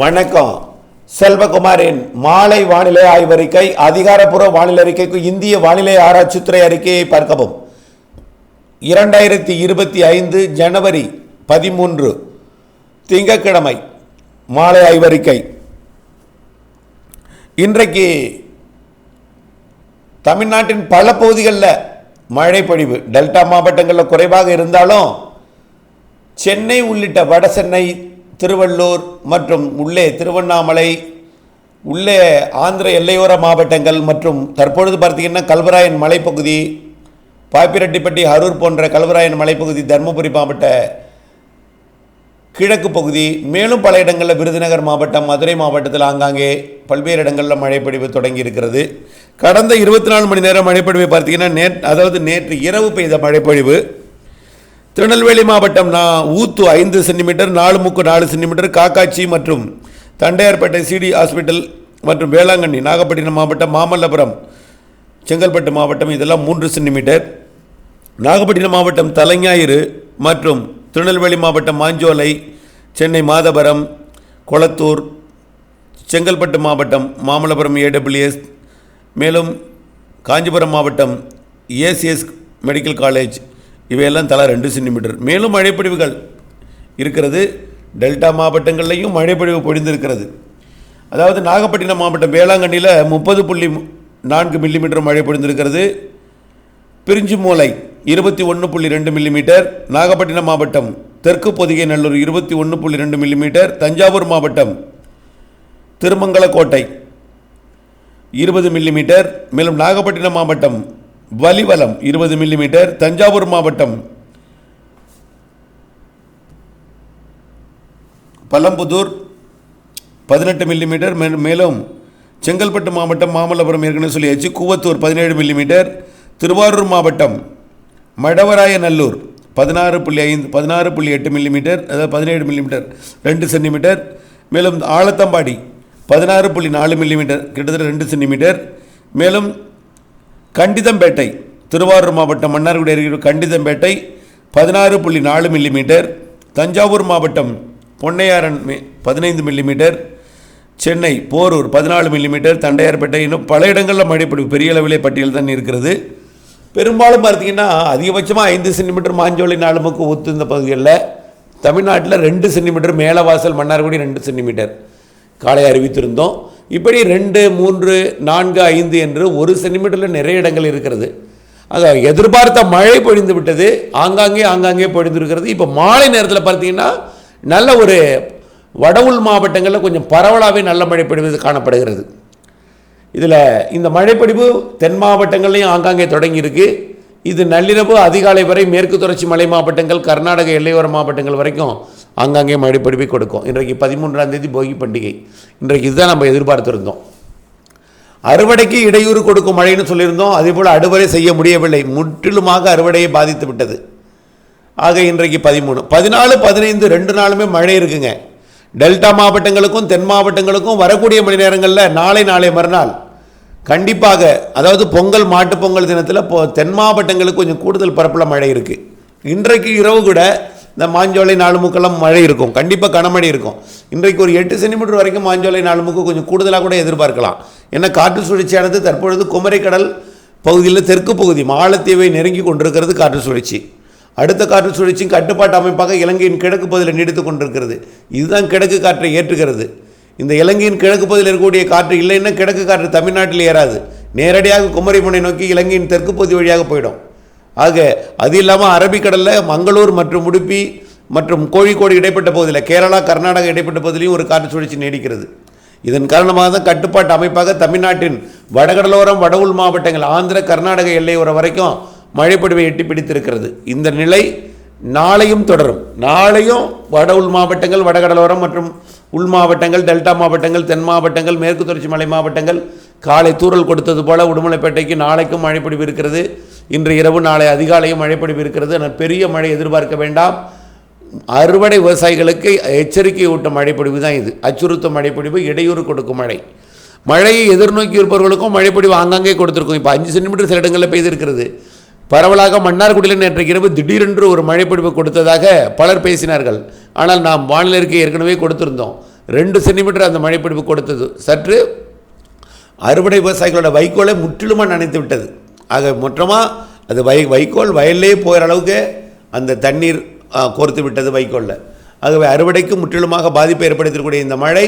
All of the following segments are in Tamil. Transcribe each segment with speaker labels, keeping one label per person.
Speaker 1: வணக்கம். செல்வகுமாரின் மாலை வானிலை ஆய்வறிக்கை அதிகாரப்பூர்வ வானிலை அறிக்கைக்கு இந்திய வானிலை ஆராய்ச்சித்துறை அறிக்கையை பார்க்கவும். இரண்டாயிரத்தி இருபத்தி ஐந்து ஜனவரி பதிமூன்று திங்கக்கிழமை மாலை ஆய்வறிக்கை. இன்றைக்கு தமிழ்நாட்டின் பல பகுதிகளில் மழை பொழிவு டெல்டா மாவட்டங்களில் குறைவாக இருந்தாலும் சென்னை உள்ளிட்ட வட சென்னை திருவள்ளூர் மற்றும் உள்ளே திருவண்ணாமலை உள்ளே ஆந்திர எல்லையோர மாவட்டங்கள் மற்றும் தற்பொழுது பார்த்தீங்கன்னா கல்வராயன் மலைப்பகுதி பாப்பிரெட்டிப்பட்டி அரூர் போன்ற கல்வராயன் மலைப்பகுதி தருமபுரி மாவட்ட கிழக்கு பகுதி மேலும் பல இடங்களில் விருதுநகர் மாவட்டம் மதுரை மாவட்டத்தில் ஆங்காங்கே பல்வேறு இடங்களில் மழைப்பொழிவு தொடங்கி இருக்கிறது கடந்த இருபத்தி நாலு மணி நேரம் மழைப்பொழிவை பார்த்தீங்கன்னா நேற் அதாவது நேற்று இரவு பெய்த மழைப்பொழிவு. திருநெல்வேலி மாவட்டம் நான் ஊத்து ஐந்து சென்டிமீட்டர் நாலு முக்கு நாலு சென்டிமீட்டர் காக்காட்சி மற்றும் தண்டையார்பேட்டை சிடி ஹாஸ்பிட்டல் மற்றும் வேளாங்கண்ணி நாகப்பட்டினம் மாவட்டம் மாமல்லபுரம் செங்கல்பட்டு மாவட்டம் இதெல்லாம் மூன்று சென்டிமீட்டர். நாகப்பட்டினம் மாவட்டம் தலைஞாயிறு மற்றும் திருநெல்வேலி மாவட்டம் மாஞ்சோலை சென்னை மாதபுரம் கொளத்தூர் செங்கல்பட்டு மாவட்டம் மாமல்லபுரம் ஏடபிள்யூஎஸ் மேலும் காஞ்சிபுரம் மாவட்டம் ஏசிஎஸ் மெடிக்கல் காலேஜ் இவையெல்லாம் தலா ரெண்டு சென்டிமீட்டர் மேலும் மழைப்பொழிவுகள் இருக்கிறது. டெல்டா மாவட்டங்கள்லையும் மழைப்பொழிவு பொழிந்திருக்கிறது. அதாவது நாகப்பட்டினம் மாவட்டம் வேளாங்கண்ணியில் முப்பது புள்ளி நான்கு மில்லிமீட்டர் மழை பொழிந்திருக்கிறது. பிரிஞ்சிமூலை இருபத்தி ஒன்று புள்ளி ரெண்டு மில்லிமீட்டர் நாகப்பட்டினம் மாவட்டம் தெற்கு பொதிகை நல்லூர் இருபத்தி ஒன்று புள்ளி ரெண்டு மில்லிமீட்டர் தஞ்சாவூர் மாவட்டம் திருமங்கலக்கோட்டை இருபது மில்லிமீட்டர் மேலும் நாகப்பட்டினம் மாவட்டம் வலிவலம் இருபது மில்லிமீட்டர் தஞ்சாவூர் மாவட்டம் பல்லம்புதூர் பதினெட்டு மில்லிமீட்டர் மே- மேலும் செங்கல்பட்டு மாவட்டம் மாமல்லபுரம் ஏற்கனவே சொல்லியாச்சு. கூவத்தூர் பதினேழு மில்லிமீட்டர் திருவாரூர் மாவட்டம் மடவராயநல்லூர் பதினாறு புள்ளி ஐந்து பதினாறு புள்ளி எட்டு மில்லிமீட்டர் அதாவது பதினேழு மில்லிமீட்டர் ரெண்டு சென்டிமீட்டர் மேலும் ஆலத்தம்பாடி பதினாறு புள்ளி நாலு மில்லிமீட்டர் கிட்டத்தட்ட ரெண்டு சென்டிமீட்டர் மேலும் கண்டிதம்பேட்டை திருவாரூர் மாவட்டம் மன்னார்குடி அருகே கண்டிதம்பேட்டை பதினாறு புள்ளி நாலு மில்லிமீட்டர் தஞ்சாவூர் மாவட்டம் பொன்னையாரன் பதினைந்து மில்லிமீட்டர் சென்னை போரூர் பதினாலு மில்லிமீட்டர் தண்டையார்பேட்டை இன்னும் பல இடங்களில் மழைப்பொழிவு பெரிய அளவிலே பட்டியல் தான் இருக்கிறது. பெரும்பாலும் பார்த்தீங்கன்னா அதிகபட்சமாக ஐந்து சென்டிமீட்டர் மாஞ்சோலை நாளுமுக்கு ஒத்து இந்த பகுதிகளில். தமிழ்நாட்டில் ரெண்டு சென்டிமீட்டர் மேலவாசல் மன்னார்குடி ரெண்டு சென்டிமீட்டர். காலை அறிவித்திருந்தோம். இப்படி ரெண்டு மூன்று நான்கு ஐந்து என்று ஒரு சென்டிமீட்டரில் நிறைய இடங்கள் இருக்கிறது. ஆக எதிர்பார்த்த மழை பொழிந்து விட்டது. ஆங்காங்கே ஆங்காங்கே பொழிந்திருக்கிறது. இப்போ மாலை நேரத்தில் பார்த்தீங்கன்னா நல்ல ஒரு வட மாவட்டங்களில் கொஞ்சம் பரவலாகவே நல்ல மழை பொழிவது காணப்படுகிறது. இதில் இந்த மழைப்பொழிவு தென் மாவட்டங்கள்லையும் ஆங்காங்கே தொடங்கியிருக்கு. இது நள்ளிரவு அதிகாலை வரை மேற்கு தொடர்ச்சி மலை மாவட்டங்கள் கர்நாடக எல்லையோர மாவட்டங்கள் வரைக்கும் ஆங்காங்கே மழைப்பொழிவை கொடுக்கும். இன்றைக்கு பதிமூன்றாம் தேதி போகி பண்டிகை. இன்றைக்கு இதுதான் நம்ம எதிர்பார்த்துருந்தோம் அறுவடைக்கு இடையூறு கொடுக்கும் மழைன்னு சொல்லியிருந்தோம். அதேபோல் அறுவடை செய்ய முடியவில்லை. முற்றிலுமாக அறுவடையை பாதித்து விட்டது. ஆக இன்றைக்கு பதிமூணு. பதினாலு பதினைந்து ரெண்டு நாளுமே மழை இருக்குங்க. டெல்டா மாவட்டங்களுக்கும் தென் மாவட்டங்களுக்கும் வரக்கூடிய மணி நேரங்களில் நாளை நாளை மறுநாள் கண்டிப்பாக அதாவது பொங்கல் மாட்டுப் பொங்கல் தினத்தில் இப்போ தென் மாவட்டங்களுக்கு கொஞ்சம் கூடுதல் பரப்பில் மழை இருக்குது இன்றைக்கு இரவு கூட இந்த மாஞ்சோலை நாலுமுக்கெல்லாம் மழை இருக்கும். கண்டிப்பாக கனமழை இருக்கும். இன்றைக்கு ஒரு எட்டு சென்டிமீட்டர் வரைக்கும் மாஞ்சோலை நாலுமுக்கு கொஞ்சம் கூடுதலாக கூட எதிர்பார்க்கலாம். ஏன்னா காற்று சுழற்சியானது தற்பொழுது குமரிக்கடல் பகுதியில் தெற்கு பகுதி மாலத்தீவை நெருங்கி கொண்டிருக்கிறது காற்று சுழற்சி. அடுத்த காற்று சுழற்சியும் கட்டுப்பாட்டு அமைப்பாக இலங்கையின் கிழக்கு பகுதியில் நீடித்து கொண்டிருக்கிறது. இதுதான் கிழக்கு காற்றை ஏற்றுகிறது. இந்த இலங்கையின் கிழக்கு பகுதியில் இருக்கக்கூடிய காற்று இல்லைன்னா கிழக்கு காற்று தமிழ்நாட்டில் ஏறாது. நேரடியாக குமரிமுனை நோக்கி இலங்கையின் தெற்கு பகுதி வழியாக போயிடும். ஆக அது இல்லாமல் அரபிக்கடலில் மங்களூர் மற்றும் உடுப்பி மற்றும் கோழிக்கோடு இடைப்பட்ட பகுதியில் கேரளா கர்நாடகா இடைப்பட்ட பகுதியிலையும் ஒரு காற்று சுழற்சி நீடிக்கிறது. இதன் காரணமாக தான் கட்டுப்பாட்டு அமைப்பாக தமிழ்நாட்டின் வடகடலோரம் வட உள் மாவட்டங்கள் ஆந்திர கர்நாடக எல்லையோரம் வரைக்கும் மழைப்படுவை எட்டி பிடித்திருக்கிறது. இந்த நிலை நாளையும் தொடரும். நாளையும் வட உள் மாவட்டங்கள் வடகடலோரம் மற்றும் உள் மாவட்டங்கள் டெல்டா மாவட்டங்கள் தென் மாவட்டங்கள் மேற்கு தொடர்ச்சி மலை மாவட்டங்கள் காலை தூறல் கொடுத்தது போல உடுமலைப்பேட்டைக்கு நாளைக்கும் மழைப்பிடிப்பு இருக்கிறது. இன்று இரவு நாளை அதிகாலையும் மழைப்பிடிப்பு இருக்கிறது. ஆனால் பெரிய மழை எதிர்பார்க்க வேண்டாம். அறுவடை விவசாயிகளுக்கு எச்சரிக்கை ஊட்டும் மழைப்பிடிவு தான் இது. அச்சுறுத்தும் மழைப்பிடிவு இடையூறு கொடுக்கும் மழை. மழையை எதிர்நோக்கி இருப்பவர்களுக்கும் மழைப்பிடிவு ஆங்காங்கே கொடுத்துருக்கும். இப்போ அஞ்சு சென்டிமீட்டர் சில இடங்களில் பெய்திருக்கிறது. பரவலாக மன்னார்குடியில் நேற்று இரவு திடீரென்று ஒரு மழைப்பிடிப்பு கொடுத்ததாக பலர் பேசினார்கள். ஆனால் நாம் வானிலைக்கு ஏற்கனவே கொடுத்திருந்தோம். ரெண்டு சென்டிமீட்டர் அந்த மழைப்பிடிப்பு கொடுத்தது. சற்று அறுவடை விவசாயிகளோட வைக்கோலை முற்றிலுமாக நனைத்து விட்டது. ஆக மொத்தமாக அது வை வைக்கோல் வயல்லே போகிற அளவுக்கு அந்த தண்ணீர் கோர்த்து விட்டது வைக்கோலில். ஆகவே அறுவடைக்கு முற்றிலுமாக பாதிப்பை ஏற்படுத்தக்கூடிய இந்த மழை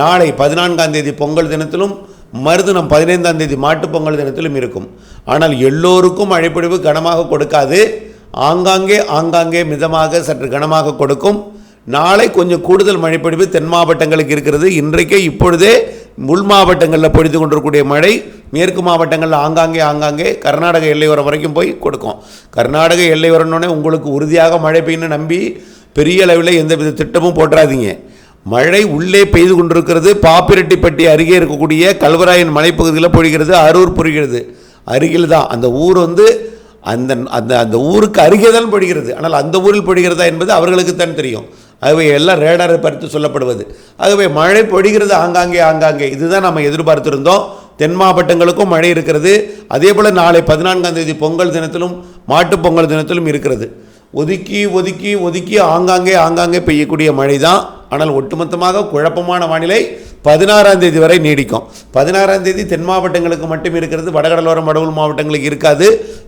Speaker 1: நாளை பதினான்காம் தேதி பொங்கல் தினத்திலும் மறுதினம் பதினைந்தாம் தேதி மாட்டுப் பொங்கல் தினத்திலும் இருக்கும். ஆனால் எல்லோருக்கும் அழைப்பிடிவு கனமாக கொடுக்காது. ஆங்காங்கே ஆங்காங்கே மிதமாக சற்று கனமாக கொடுக்கும். நாளை கொஞ்சம் கூடுதல் மழைப்பொழிவு தென் மாவட்டங்களுக்கு இருக்கிறது. இன்றைக்கே இப்பொழுதே உள் மாவட்டங்களில் பொழிந்து கொண்டிருக்கக்கூடிய மழை மேற்கு மாவட்டங்களில் ஆங்காங்கே ஆங்காங்கே கர்நாடக எல்லையோரம் வரைக்கும் போய் கொடுக்கும். கர்நாடக எல்லையோரம்னோடனே உங்களுக்கு உறுதியாக மழை பெய்யுன்னு நம்பி பெரிய அளவில் எந்தவித திட்டமும் போட்டுறாதீங்க மழை உள்ளே பெய்து கொண்டிருக்கிறது. பாப்பிரெட்டிப்பட்டி அருகே இருக்கக்கூடிய கல்வராயன் மலைப்பகுதியில் பொழிகிறது அரூர் பொழிகிறது. அருகில் தான் அந்த ஊர் வந்து அந்த அந்த அந்த ஊருக்கு அருகே தான் பொழிகிறது. ஆனால் அந்த ஊரில் பொழிகிறதா என்பது அவர்களுக்கு தான் தெரியும். ஆகவே எல்லாம் ரேடாரை பறித்து சொல்லப்படுவது. ஆகவே மழை பொழிகிறது ஆங்காங்கே ஆங்காங்கே. இதுதான் நம்ம எதிர்பார்த்திருந்தோம். தென் மாவட்டங்களுக்கும் மழை இருக்கிறது. அதே போல் நாளை பதினான்காம் தேதி பொங்கல் தினத்திலும் மாட்டுப் பொங்கல் தினத்திலும் இருக்கிறது. ஒதுக்கி ஒதுக்கி ஒதுக்கி ஆங்காங்கே ஆங்காங்கே பெய்யக்கூடிய மழை தான் ஆனால் ஒட்டுமொத்தமாக குழப்பமான வானிலை பதினாறாம் தேதி வரை நீடிக்கும். பதினாறாம் தேதி தென் மாவட்டங்களுக்கு மட்டும் இருக்கிறது வடகடலோரம் வடவுள் மாவட்டங்களுக்கு இருக்காது.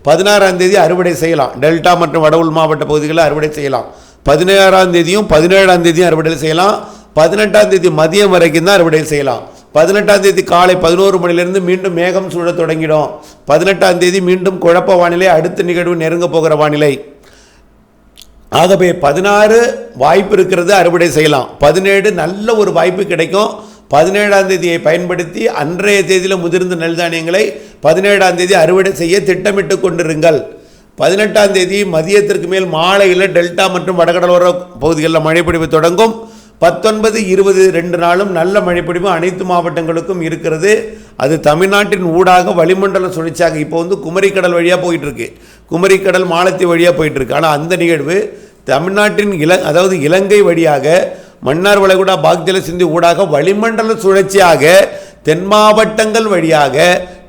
Speaker 1: பதினாறாம் தேதி அறுவடை செய்யலாம். டெல்டா மற்றும் வடவுள் மாவட்ட பகுதிகளில் அறுவடை செய்யலாம். பதினேழாம் தேதியும் பதினேழாம் தேதியும் அறுவடை செய்யலாம். பதினெட்டாம் தேதி மதியம் வரைக்கும் தான் அறுவடை செய்யலாம். பதினெட்டாம் தேதி காலை பதினோரு மணிலிருந்து மீண்டும் மேகம் சூழத் தொடங்கிடும். பதினெட்டாம் தேதி மீண்டும் குழப்ப வானிலை அடுத்த நிகழ்வு நெருங்க போகிற வானிலை. ஆகவே பதினாறு வாய்ப்பு இருக்கிறது அறுவடை செய்யலாம். பதினேழு நல்ல ஒரு வாய்ப்பு கிடைக்கும். பதினேழாம் தேதியை பயன்படுத்தி அன்றைய தேதியில் முதிர்ந்த நெல் தானியங்களை பதினேழாம் தேதி அறுவடை செய்ய திட்டமிட்டு கொண்டிருங்கள். பதினெட்டாம் தேதி மதியத்திற்கு மேல் மாலையில் டெல்டா மற்றும் வடகடலோர பகுதிகளில் மழைப்பொழிவு தொடங்கும். பத்தொன்பது இருபது ரெண்டு நாளும் நல்ல மழைப்பொழிவு அனைத்து மாவட்டங்களுக்கும் இருக்கிறது. அது தமிழ்நாட்டின் ஊடாக வளிமண்டல சுழற்சியாக இப்போ வந்து குமரிக்கடல் வழியாக போயிட்டுருக்கு. குமரிக்கடல் மாலத்தி வழியாக போயிட்டுருக்கு. ஆனால் அந்த நிகழ்வு தமிழ்நாட்டின் இல அதாவது இலங்கை வழியாக மன்னார் வளைகுடா பாக்ஜல சிந்தி ஊடாக வளிமண்டல சுழற்சியாக தென் மாவட்டங்கள் வழியாக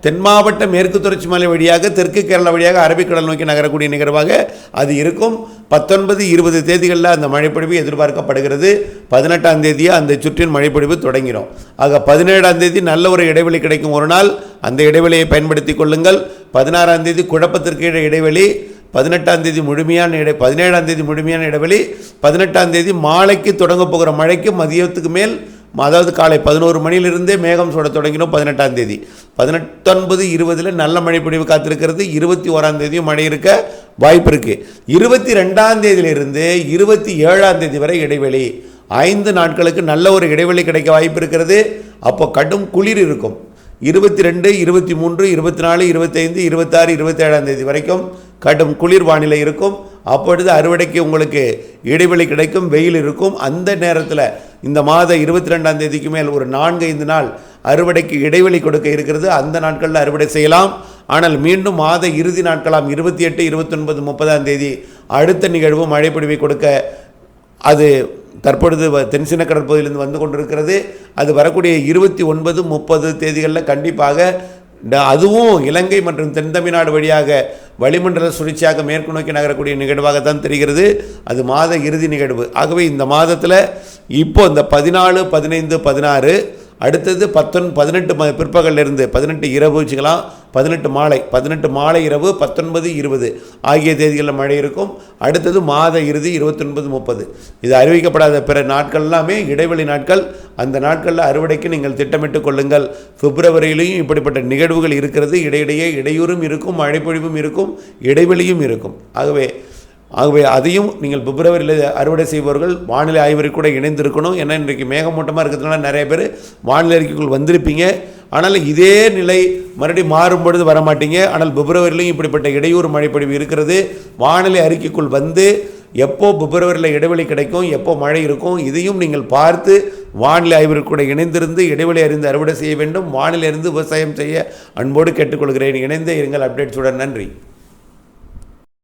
Speaker 1: தென் மாவட்ட மேற்கு தொடர்ச்சி மலை வழியாக தெற்கு கேரளா வழியாக அரபிக்கடல் நோக்கி நகரக்கூடிய நிகழ்வாக அது இருக்கும். பத்தொன்பது இருபது தேதிகளில் அந்த மழைப்பொழிவு எதிர்பார்க்கப்படுகிறது. பதினெட்டாம் தேதியே அந்த சுற்றின் மழைப்பொழிவு தொடங்கிடும் ஆக பதினேழாம் தேதி நல்ல ஒரு இடைவெளி கிடைக்கும் ஒரு நாள். அந்த இடைவெளியை பயன்படுத்தி கொள்ளுங்கள். பதினாறாம் தேதி குழப்பத்திற்கு இட- இடைவெளி. பதினெட்டாம் தேதி முழுமையான இடை பதினேழாம் தேதி முழுமையான இடைவெளி. பதினெட்டாம் தேதி மாலைக்கு தொடங்க போகிற மழைக்கு மதியத்துக்கு மேல் அதாவது காலை பதினோரு மணியிலிருந்தே மேகம் சுட தொடங்கினோம் பதினெட்டாம் தேதி. பதினெட்டொன்பது இருபதில் நல்ல மழைப்பொழிவு காத்திருக்கிறது. இருபத்தி ஓராம் தேதியும் மழை இருக்க வாய்ப்பு இருக்குது இருபத்தி ரெண்டாம் தேதியிலிருந்து இருபத்தி ஏழாம் தேதி வரை இடைவெளி. ஐந்து நாட்களுக்கு நல்ல ஒரு இடைவெளி கிடைக்க வாய்ப்பு இருக்கிறது. அப்போ கடும் குளிர் இருக்கும். இருபத்தி ரெண்டு இருபத்தி மூன்று இருபத்தி நாலு இருபத்தைந்து இருபத்தாறு இருபத்தேழாம் தேதி வரைக்கும் கடும் குளிர் வானிலை இருக்கும். அப்பொழுது அறுவடைக்கு உங்களுக்கு இடைவெளி கிடைக்கும் வெயில் இருக்கும். அந்த நேரத்தில் இந்த மாத இருபத்தி ரெண்டாம் தேதிக்கு மேல் ஒரு நான்கு ஐந்து நாள் அறுவடைக்கு இடைவெளி கொடுக்க இருக்கிறது. அந்த நாட்களில் அறுவடை செய்யலாம். ஆனால் மீண்டும் மாத இறுதி நாட்களாம் இருபத்தி எட்டு இருபத்தொன்பது முப்பதாம் தேதி அடுத்த நிகழ்வு மழைப்பொழிவை கொடுக்க அது தற்பொழுது தென்சின கடற்பகுதியிலிருந்து வந்து கொண்டிருக்கிறது. அது வரக்கூடிய இருபத்தி ஒன்பது முப்பது தேதிகளில் கண்டிப்பாக அதுவும் இலங்கை மற்றும் தென் தமிழ்நாடு வழியாக வளிமண்டல சுழற்சியாக மேற்கு நோக்கி நகரக்கூடிய நிகழ்வாகத்தான் தெரிகிறது. அது மாத இறுதி நிகழ்வு. ஆகவே இந்த மாதத்தில் இப்போ இந்த பதினாலு பதினைந்து பதினாறு அடுத்தது பத்தொன் பதினெட்டு ம பிற்பகலிருந்து பதினெட்டு இரவு வச்சுக்கலாம். பதினெட்டு மாலை பதினெட்டு மாலை இரவு பத்தொன்பது இருபது ஆகிய தேதிகளில் மழை இருக்கும். அடுத்தது மாத இறுதி இருபத்தொன்பது முப்பது. இது அறிவிக்கப்படாத பிற நாட்கள் எல்லாமே இடைவெளி நாட்கள். அந்த நாட்களில் அறுவடைக்கு நீங்கள் திட்டமிட்டு கொள்ளுங்கள். பிப்ரவரியிலையும் இப்படிப்பட்ட நிகழ்வுகள் இருக்கிறது. இடையிடையே இடையூறும் இருக்கும் மழைப்பொழிவும் இருக்கும் இடைவெளியும் இருக்கும். ஆகவே ஆகவே அதையும் நீங்கள் பிப்ரவரியில் அறுவடை செய்பவர்கள் வானிலை ஆய்வறை கூட இணைந்திருக்கணும். ஏன்னா இன்றைக்கு மேகமூட்டமாக இருக்கிறதுனால நிறைய பேர் வானிலை அறிக்கைக்குள் வந்திருப்பீங்க. ஆனால் இதே நிலை மறுபடியும் மாறும்பொழுது வரமாட்டீங்க. வர மாட்டீங்க ஆனால் பிப்ரவரிலையும் இப்படிப்பட்ட இடையூறு மழைப்பொழிவு இருக்கிறது. வானிலை அறிக்கைக்குள் வந்து எப்போ பிப்ரவரியில் இடைவெளி கிடைக்கும் எப்போ மழை இருக்கும் இதையும் நீங்கள் பார்த்து வானிலை ஆய்வறை கூட இணைந்திருந்து இடைவெளி அறிந்து அறுவடை செய்ய வேண்டும். வானிலை அறிந்து விவசாயம் செய்ய அன்போடு கேட்டுக்கொள்கிறேன். இணைந்தே இருங்கள். அப்டேட்ஸுடன் நன்றி.